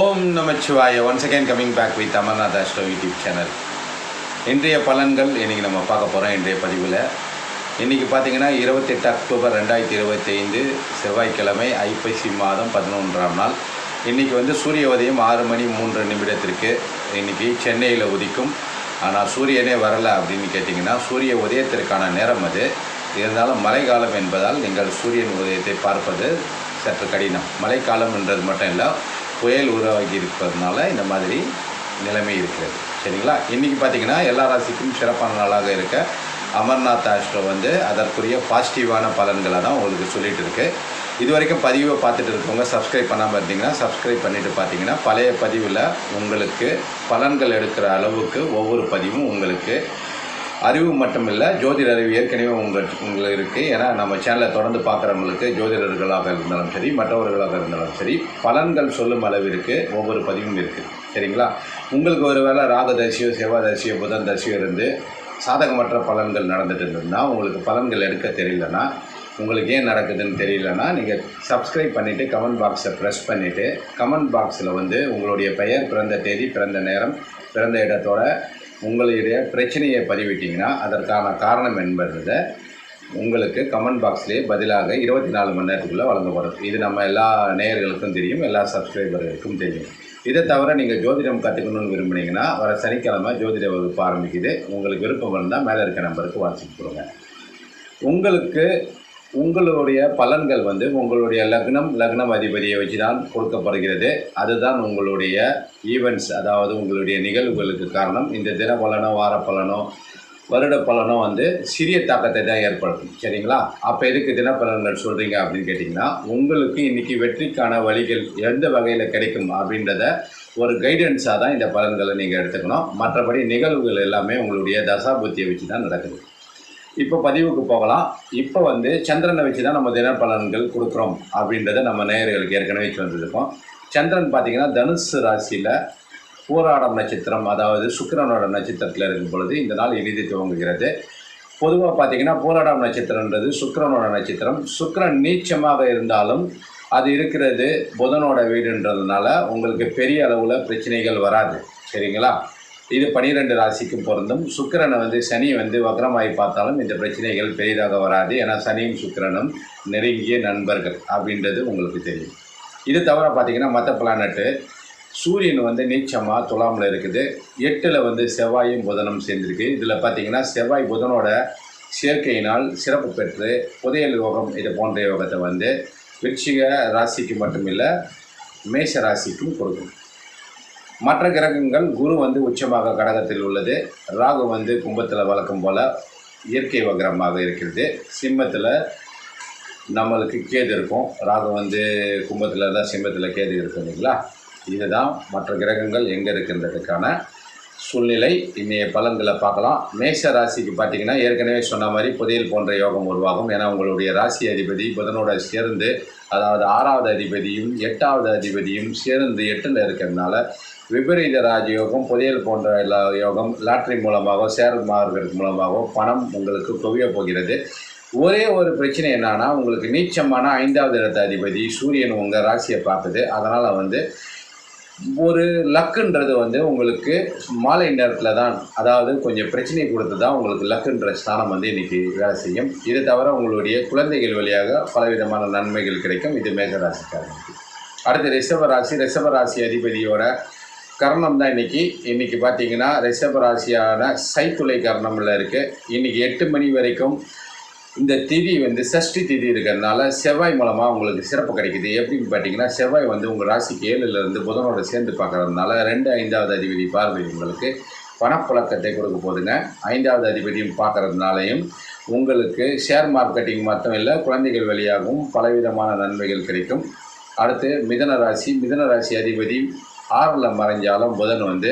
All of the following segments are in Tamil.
Om Namachivaya. Once again coming back with Amarnath astro YouTube channel இன்றைய பலன்கள் இன்றைக்கி நம்ம பார்க்க போகிறோம் இன்றைய பதிவில். இன்றைக்கி பார்த்தீங்கன்னா இருபத்தெட்டு அக்டோபர் ரெண்டாயிரத்தி இருபத்தைந்து செவ்வாய்க்கிழமை ஐப்பசி மாதம் பதினொன்றாம் நாள். இன்றைக்கி வந்து சூரிய உதயம் ஆறு மணி மூன்று நிமிடத்திற்கு இன்றைக்கி சென்னையில் உதிக்கும். ஆனால் சூரியனே வரலை அப்படின்னு கேட்டிங்கன்னா சூரிய உதயத்திற்கான நேரம் அது. இருந்தாலும் மழைக்காலம் என்பதால் நீங்கள் சூரியன் உதயத்தை பார்ப்பது சற்று கடினம். மழைக்காலம் என்றது மட்டும் இல்லை புயல் உருவாகி இருப்பதனால இந்த மாதிரி நிலைமை இருக்கிறது. சரிங்களா? இன்றைக்கி பார்த்தீங்கன்னா எல்லா ராசிக்கும் சிறப்பான நாளாக இருக்க அமர்நாத் ஆஷ்டம் வந்து அதற்குரிய பாசிட்டிவான பலன்களை தான் உங்களுக்கு சொல்லிகிட்டு இருக்கு. இது வரைக்கும் பதிவை பார்த்துட்டு இருக்கவங்க சப்ஸ்கிரைப் பண்ணாமல் இருந்தீங்கன்னா சப்ஸ்கிரைப் பண்ணிவிட்டு பார்த்தீங்கன்னா பழைய பதிவில் உங்களுக்கு பலன்கள் எடுக்கிற அளவுக்கு ஒவ்வொரு பதிவும் உங்களுக்கு அறிவு மட்டும் இல்லை ஜோதிட அறிவு ஏற்கனவே உங்கள் உங்களுக்கு இருக்குது ஏன்னா நம்ம சேனலை தொடர்ந்து பார்க்குறவங்களுக்கு ஜோதிடர்களாக இருந்தாலும் சரி மற்றவர்களாக இருந்தாலும் சரி பலன்கள் சொல்லும் அளவிற்கு ஒவ்வொரு பதிவும் இருக்குது சரிங்களா? உங்களுக்கு ஒரு வேளை செவ்வாதரிசியோ புதன் தரிசியோ இருந்து சாதகமற்ற பலன்கள் நடந்துட்டு இருந்ததுன்னா உங்களுக்கு பலன்கள் எடுக்க தெரியலனா உங்களுக்கு ஏன் நடக்குதுன்னு தெரியலனா நீங்கள் சப்ஸ்கிரைப் பண்ணிவிட்டு கமெண்ட் பாக்ஸை ப்ரெஸ் பண்ணிவிட்டு கமெண்ட் பாக்ஸில் வந்து உங்களுடைய பெயர் பிறந்த தேதி பிறந்த நேரம் பிறந்த இடத்தோட உங்களுடைய பிரச்சனையை பதிவிட்டிங்கன்னா அதற்கான காரணம் என்பதை உங்களுக்கு கமெண்ட் பாக்ஸ்லேயே பதிலாக இருபத்தி நாலு மணி நேரத்துக்குள்ளே வழங்கப்படும். இது நம்ம எல்லா நேயர்களுக்கும் தெரியும் எல்லா சப்ஸ்கிரைபர்களுக்கும் தெரியும். இதை தவிர நீங்கள் ஜோதிடம் கற்றுக்கணும்னு விரும்புனீங்கன்னா வர சனிக்கிழமை ஜோதிட வகுப்பு ஆரம்பிக்குது. உங்களுக்கு விருப்பம் இருந்தால் மேலே இருக்க நம்பருக்கு வாட்ஸ்அப் கொடுங்க. உங்களுக்கு உங்களுடைய பலன்கள் வந்து உங்களுடைய லக்னம் லக்னம் அதிபதியை வச்சு தான் கொடுக்கப்படுகிறது. அதுதான் உங்களுடைய ஈவெண்ட்ஸ் அதாவது உங்களுடைய நிகழ்வுகளுக்கு காரணம். இந்த தின பலனோ வார பலனோ வருட பலனோ வந்து சிறிய தாக்கத்தை தான் ஏற்படுத்தும். சரிங்களா? அப்போ எதுக்கு தினப்பலன்கள் சொல்கிறீங்க அப்படின்னு கேட்டிங்கன்னா உங்களுக்கு இன்றைக்கி வெற்றிக்கான வழிகள் எந்த வகையில் கிடைக்கும் அப்படின்றத ஒரு கைடன்ஸாக தான் இந்த பலன்களை நீங்கள் எடுத்துக்கணும். மற்றபடி நிகழ்வுகள் எல்லாமே உங்களுடைய தசாபுத்தியை வச்சு தான் நடக்குது. இப்போ பதிவுக்கு போகலாம். இப்போ வந்து சந்திரனை வச்சு தான் நம்ம தினப்பலன்கள் கொடுக்குறோம் அப்படின்றத நம்ம நேயர்களுக்கு ஏற்கனவே சொல்லியிருக்கோம். சந்திரன் பார்த்தீங்கன்னா தனுசு ராசியில் போராடம் நட்சத்திரம் அதாவது சுக்கிரனோட நட்சத்திரத்தில் இருக்கும் பொழுது இந்த நாள் இனிது துவங்குகிறது. பொதுவாக பார்த்தீங்கன்னா போராடம் நட்சத்திரன்றது சுக்கிரனோட நட்சத்திரம். சுக்கிரன் நீச்சமாக இருந்தாலும் அது இருக்கிறது புதனோட வீடுன்றதுனால உங்களுக்கு பெரிய அளவில் பிரச்சனைகள் வராது. சரிங்களா? இது பனிரெண்டு ராசிக்கும் பொருந்தும். சுக்கிரனை வந்து சனி வந்து வக்ரமாகி பார்த்தாலும் இந்த பிரச்சனைகள் பெரிதாக வராது. ஏன்னா சனியும் சுக்கிரனும் நெருங்கிய நண்பர்கள் அப்படின்றது உங்களுக்கு தெரியும். இது தவிர பார்த்தீங்கன்னா மற்ற பிளானட்டு சூரியன் வந்து நீச்சமாக துலாமில் இருக்குது. எட்டில் வந்து செவ்வாயும் புதனும் சேர்ந்துருக்கு. இதில் பார்த்தீங்கன்னா செவ்வாய் புதனோட சேர்க்கையினால் சிறப்பு பெற்று புதையல் யோகம் இது போன்ற யோகத்தை வந்து விருச்சிக ராசிக்கு மட்டுமில்லை மேஷ ராசிக்கும் கொடுக்கும். மற்ற கிரகங்கள் குரு வந்து உச்சமாக கடகத்தில் உள்ளது. ராகு வந்து கும்பத்தில் வழக்கம் போல் இயற்கை வக்ரமாக இருக்கிறது. சிம்மத்தில் நம்மளுக்கு கேது இருக்கும். ராகு வந்து கும்பத்தில் தான் சிம்மத்தில் கேது இருக்கும் இல்லைங்களா? இதுதான் மற்ற கிரகங்கள் எங்கே இருக்கின்றதுக்கான சூழ்நிலை. இன்றைய பலன்களை பார்க்கலாம். மேஷ ராசிக்கு பார்த்தீங்கன்னா ஏற்கனவே சொன்ன மாதிரி புதையல் போன்ற யோகம் உருவாகும். ஏன்னா உங்களுடைய ராசி அதிபதி புதனோட சேர்ந்து அதாவது ஆறாவது அதிபதியும் எட்டாவது அதிபதியும் சேர்ந்து எட்டில் இருக்கிறதுனால விபரீத ராஜயோகம் புதையல் போன்ற எல்லா யோகம் லாட்ரி மூலமாகவோ சேர் மார்க்கெட் மூலமாகவோ பணம் உங்களுக்கு குவிய போகிறது. ஒரே ஒரு பிரச்சனை என்னன்னா உங்களுக்கு நீச்சமான ஐந்தாவது இடத்த அதிபதி சூரியன் உங்கள் ராசியை பார்க்குது அதனால் வந்து ஒரு லக்குன்றது வந்து உங்களுக்கு மாலை நேரத்தில் தான் அதாவது கொஞ்சம் பிரச்சனை கொடுத்து தான் உங்களுக்கு லக்குன்ற ஸ்தானம் வந்து இன்றைக்கி வேலை செய்யும். இது தவிர உங்களுடைய குழந்தைகள் வழியாக பலவிதமான நன்மைகள் கிடைக்கும். இது மேகராசிக்காரங்களுக்கு அடுத்து ரிஷப ராசி. ரிஷப ராசி அதிபதியோட கரணம் தான் இன்னைக்கு. இன்றைக்கி பார்த்தீங்கன்னா ரிஷப ராசியான சைத்துளை கரணமில் இருக்குது இன்றைக்கி எட்டு மணி வரைக்கும் இந்த திதி வந்து சஷ்டி திதி இருக்கிறதுனால செவ்வாய் மூலமாக உங்களுக்கு சிறப்பு கிடைக்குது. எப்படின்னு பார்த்தீங்கன்னா செவ்வாய் வந்து உங்கள் ராசிக்கு ஏழுலேருந்து புதனோடு புதனோட சேர்ந்து பார்க்கறதுனால ரெண்டு ஐந்தாவது அதிபதி பார்வை உங்களுக்கு பணப்புழக்கத்தை கொடுக்க போதுங்க ஐந்தாவது அதிபதியும் பார்க்கறதுனாலையும் உங்களுக்கு ஷேர் மார்க்கெட்டிங் மட்டும் இல்லை குழந்தைகள் வழியாகவும் பலவிதமான நன்மைகள் கிடைக்கும். அடுத்து மிதன ராசி. மிதன ராசி அதிபதி ஆறில் மறைஞ்சாலும் புதன் வந்து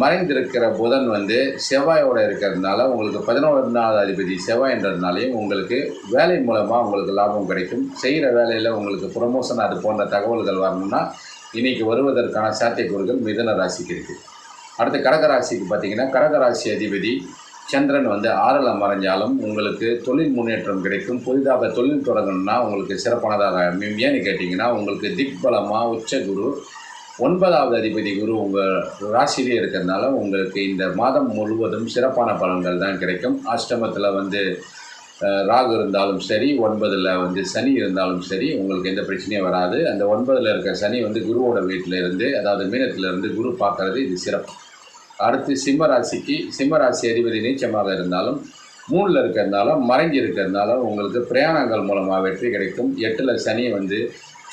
மறைந்திருக்கிற புதன் வந்து செவ்வாயோட இருக்கிறதுனால உங்களுக்கு பதினோராவது அதிபதி செவ்வாய்ன்றதுனாலையும் உங்களுக்கு வேலை மூலமாக உங்களுக்கு லாபம் கிடைக்கும். செய்கிற வேலையில் உங்களுக்கு ப்ரொமோஷன் அது போன்ற தகவல்கள் வரணும்னா இன்றைக்கி வருவதற்கான சாத்தியக்கூறுகள் மிதன ராசிக்கு இருக்குது அடுத்து கடகராசிக்கு பார்த்தீங்கன்னா கடகராசி அதிபதி சந்திரன் வந்து ஆறில் மறைஞ்சாலும் உங்களுக்கு தொழில் முன்னேற்றம் கிடைக்கும். புதிதாக தொழில் தொடங்கணும்னா உங்களுக்கு சிறப்பானதாக அமையும். ஏன்னு கேட்டிங்கன்னா உங்களுக்கு திக்பலமாக உச்சகுரு ஒன்பதாவது அதிபதி குரு உங்கள் ராசியிலே இருக்கிறதுனால உங்களுக்கு இந்த மாதம் முழுவதும் சிறப்பான பலன்கள் தான் கிடைக்கும். அஷ்டமத்தில் வந்து ராகு இருந்தாலும் சரி ஒன்பதில் வந்து சனி இருந்தாலும் சரி உங்களுக்கு எந்த பிரச்சனையும் வராது. அந்த ஒன்பதில் இருக்க சனி வந்து குருவோட வீட்டில் இருந்து அதாவது மீனத்தில் இருந்து குரு பார்க்கறது இது சிறப்பு. அடுத்து சிம்ம ராசிக்கு சிம்ம ராசி அதிபதி நீச்சமாக இருந்தாலும் மூணில் இருக்கிறதுனால மறைஞ்சி இருக்கிறதுனால உங்களுக்கு பிரயாணங்கள் மூலமாக வெற்றி கிடைக்கும். எட்டில் சனி வந்து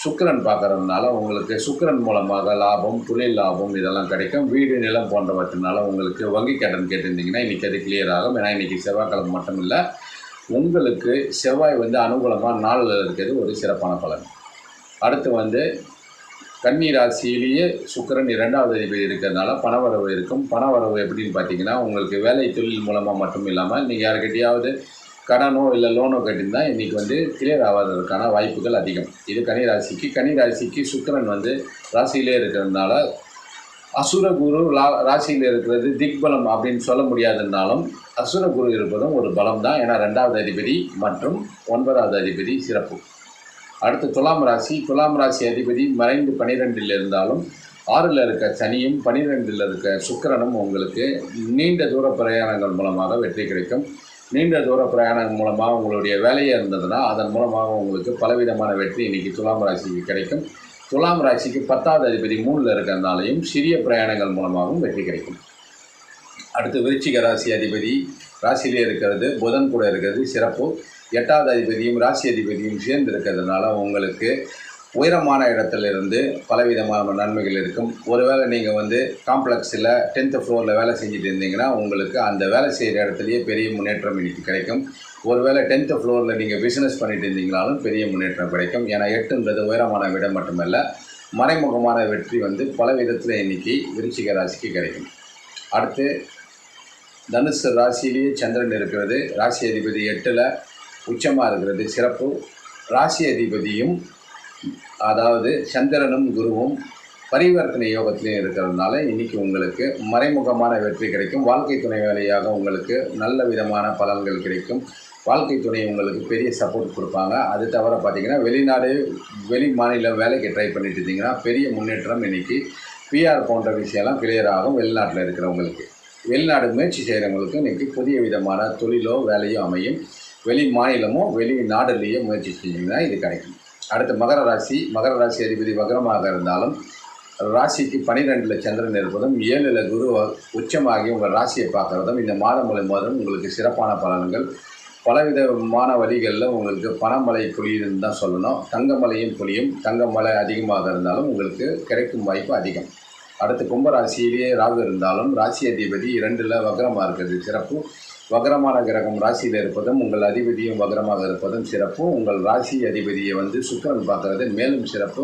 சுக்கிரன் பார்க்கறதுனால உங்களுக்கு சுக்கிரன் மூலமாக லாபம் தொழில் லாபம் இதெல்லாம் கிடைக்கும். வீடு நிலம் போன்றவற்றினால உங்களுக்கு வங்கி கடன் கேட்டிருந்தீங்கன்னா இன்றைக்கி அது கிளியர் ஆகும். ஏன்னா இன்றைக்கி செவ்வாய்க்கிழமை மட்டும் இல்லை உங்களுக்கு செவ்வாய் வந்து அனுகூலமாக நாளில் இருக்கிறது ஒரு சிறப்பான பலன். அடுத்து வந்து கன்னி ராசியிலேயே சுக்கரன் இரண்டாவது அதிபதி இருக்கிறதுனால பணவரவு இருக்கும். பணவரவு எப்படின்னு பார்த்தீங்கன்னா உங்களுக்கு வேலை தொழில் மூலமாக மட்டும் இல்லாமல் நீங்கள் யாருக்கிட்டையாவது கடனோ இல்லை லோனோ கட்டியிருந்தா இன்றைக்கி வந்து கிளியர் ஆகாததுக்கான வாய்ப்புகள் அதிகம். இது கன்னி ராசிக்கு கன்னி ராசிக்கு வந்து ராசியிலே இருக்கிறதுனால அசுரகுரு லா ராசியில் இருக்கிறது திக்பலம் அப்படின்னு சொல்ல முடியாதுன்னாலும் அசுரகுரு இருப்பதும் ஒரு பலம் தான். ஏன்னா ரெண்டாவது அதிபதி மற்றும் ஒன்பதாவது அதிபதி சிறப்பு. அடுத்து துலாம் ராசி. துலாம் ராசி அதிபதி மறைந்து பனிரெண்டில் இருந்தாலும் ஆறில் இருக்க சனியும் பனிரெண்டில் இருக்க சுக்கரனும் உங்களுக்கு நீண்ட தூர பிரயாணங்கள் மூலமாக வெற்றி கிடைக்கும். நீண்ட தூர பிரயாணம் மூலமாக உங்களுடைய வேலையாக இருந்ததுன்னா அதன் மூலமாக உங்களுக்கு பலவிதமான வெற்றி இன்றைக்கி துலாம் ராசிக்கு கிடைக்கும். துலாம் ராசிக்கு பத்தாவது அதிபதி மூணில் இருக்கிறதுனாலையும் சிறிய பிரயாணங்கள் மூலமாகவும் வெற்றி கிடைக்கும். அடுத்து விருச்சிக ராசி அதிபதி ராசியிலே இருக்கிறது புதன் கூட இருக்கிறது சிறப்பு. எட்டாவது அதிபதியும் ராசி அதிபதியும் சேர்ந்து இருக்கிறதுனால உங்களுக்கு உயரமான இடத்துலேருந்து பலவிதமான நன்மைகள் இருக்கும். ஒருவேளை நீங்கள் வந்து காம்ப்ளெக்ஸில் டென்த்து ஃப்ளோரில் வேலை செஞ்சுட்டு இருந்தீங்கன்னா உங்களுக்கு அந்த வேலை செய்கிற இடத்துலையே பெரிய முன்னேற்றம் இன்னைக்கு கிடைக்கும். ஒருவேளை டென்த்து ஃப்ளோரில் நீங்கள் பிஸ்னஸ் பண்ணிட்டு இருந்தீங்கனாலும் பெரிய முன்னேற்றம் கிடைக்கும். ஏன்னா எட்டுன்றது உயரமான விடம் மட்டுமல்ல மறைமுகமான வெற்றி வந்து பல விதத்தில் இன்றைக்கி விருச்சிக ராசிக்கு கிடைக்கும். அடுத்து தனுசு ராசியிலேயே சந்திரன் இருக்கிறது. ராசி அதிபதி எட்டில் உச்சமாக இருக்கிறது சிறப்பு. ராசி அதிபதியும் அதாவது சந்திரனும் குருவும் பரிவர்த்தனை யோகத்திலையும் இருக்கிறதுனால இன்றைக்கி உங்களுக்கு மறைமுகமான வெற்றி கிடைக்கும். வாழ்க்கை துணை வேலையாக உங்களுக்கு நல்ல விதமான பலன்கள் கிடைக்கும். வாழ்க்கை துணை உங்களுக்கு பெரிய சப்போர்ட் கொடுப்பாங்க. அது தவிர பார்த்திங்கன்னா வெளிநாடு வெளி மாநிலம் வேலைக்கு ட்ரை பண்ணிட்டு இருந்தீங்கன்னா பெரிய முன்னேற்றம் இன்றைக்கி பிஆர் போன்ற விஷயம்லாம் கிளியர் ஆகும் வெளிநாட்டில் இருக்கிறவங்களுக்கு. வெளிநாடு முயற்சி செய்கிறவங்களுக்கு இன்றைக்கி புதிய விதமான தொழிலோ வேலையோ அமையும். வெளி மாநிலமோ வெளி நாடுலேயோ முயற்சி செஞ்சிங்கன்னா இது கிடைக்கும். அடுத்து மகர ராசி மகர ராசி அதிபதி வக்ரமாக இருந்தாலும் ராசிக்கு பனிரெண்டில் சந்திரன் இருப்பதும் ஏழில் குரு உச்சமாகி உங்கள் ராசியை பார்க்குறதும் இந்த மாதம் முழுவதும் உங்களுக்கு சிறப்பான பலன்கள். பலவிதமான வழிகளில் உங்களுக்கு பணமழை பொழியுதுன்னு தான் சொல்லணும். தங்கமலையும் பொழியும். தங்கமலை அதிகமாக இருந்தாலும் உங்களுக்கு கிடைக்கும் வாய்ப்பு அதிகம். அடுத்து கும்பராசியிலேயே ராகு இருந்தாலும் ராசி அதிபதி இரண்டில் வக்ரமாக இருக்கிறது சிறப்பு. வக்ரமான கிரகம் ராசியில் இருப்பதும் உங்கள் அதிபதியும் வக்ரமாக இருப்பதும் சிறப்பு. உங்கள் ராசி அதிபதியை வந்து சுக்கரன் பார்க்கறது மேலும் சிறப்பு.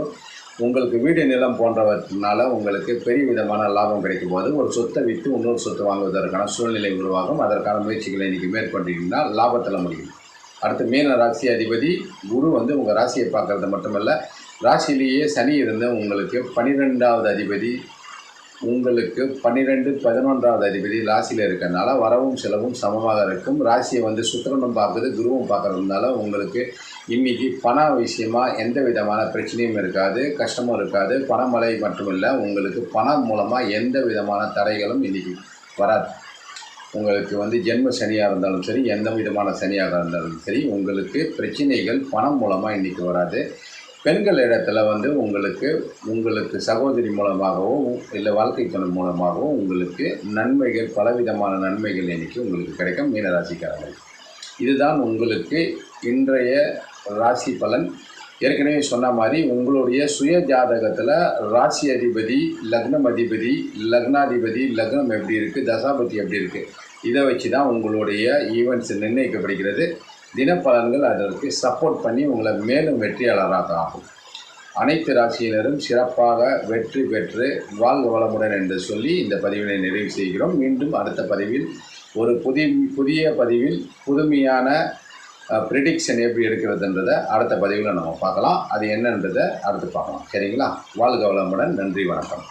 உங்களுக்கு வீடு நிலம் போன்றவற்றினால உங்களுக்கு பெரிய விதமான லாபம் கிடைக்கும் போது ஒரு சொத்தை விற்று இன்னொரு சொத்து வாங்குவதற்கான சூழ்நிலை உருவாகும். அதற்கான முயற்சிகளை இன்றைக்கி மேற்கொண்டீங்கன்னா லாபத்தில் முடியும். அடுத்து மீன ராசி அதிபதி குரு வந்து உங்கள் ராசியை பார்க்கறது மட்டுமல்ல. ராசியிலேயே சனி இருந்து உங்களுக்கு பன்னிரெண்டாவது அதிபதி உங்களுக்கு பன்னிரெண்டு பதினொன்றாவது அதிபதி ராசியில் இருக்கிறதுனால வரவும் செலவும் சமமாக இருக்கும். ராசியை வந்து சுக்கிரனும் பார்க்குது குருவும் பார்க்கறதுனால உங்களுக்கு இன்னைக்கு பண விஷயமா எந்த விதமான பிரச்சனையும் இருக்காது கஷ்டமும் இருக்காது. பணமழை மட்டுமில்லை உங்களுக்கு பணம் மூலமாக எந்த விதமான தடைகளும் இன்றைக்கி வராது. உங்களுக்கு வந்து ஜென்ம சனியாக இருந்தாலும் சரி எந்த விதமான சனியாக இருந்தாலும் சரி உங்களுக்கு பிரச்சனைகள் பணம் மூலமாக இன்றைக்கி வராது. பெண்கள் இடத்துல வந்து உங்களுக்கு உங்களுக்கு சகோதரி மூலமாகவோ இல்லை வாழ்க்கை துணை மூலமாகவோ உங்களுக்கு நன்மைகள் பலவிதமான நன்மைகள் இன்னைக்கு உங்களுக்கு கிடைக்கும் மீனராசிக்காரர்கள். இதுதான் உங்களுக்கு இன்றைய ராசி பலன். ஏற்கனவே சொன்ன மாதிரி உங்களுடைய சுய ஜாதகத்தில் ராசி அதிபதி லக்னம் அதிபதி லக்னாதிபதி லக்னம் எப்படி இருக்குது தசாபதி எப்படி இருக்குது இதை வச்சு தான் உங்களுடைய ஈவெண்ட்ஸ் நிர்ணயிக்கப்படுகிறது. தினப்பலன்கள் அதற்கு சப்போர்ட் பண்ணி உங்களை மேலும் வெற்றியாளராக ஆகும் அனைத்து ராசியினரும் சிறப்பாக வெற்றி பெற்று வாழ்க வளமுடன் என்று சொல்லி இந்த பதிவினை நிறைவு செய்கிறோம். மீண்டும் அடுத்த பதிவில் ஒரு புதிய புதிய பதிவில் புதுமையான ப்ரிடிக்ஷன் எப்படி எடுக்கிறதுன்றதை அடுத்த பதிவில் நம்ம பார்க்கலாம். அது என்னன்றதை அடுத்து பார்க்கலாம். சரிங்களா? வாழ்க வளமுடன் நன்றி வணக்கம்.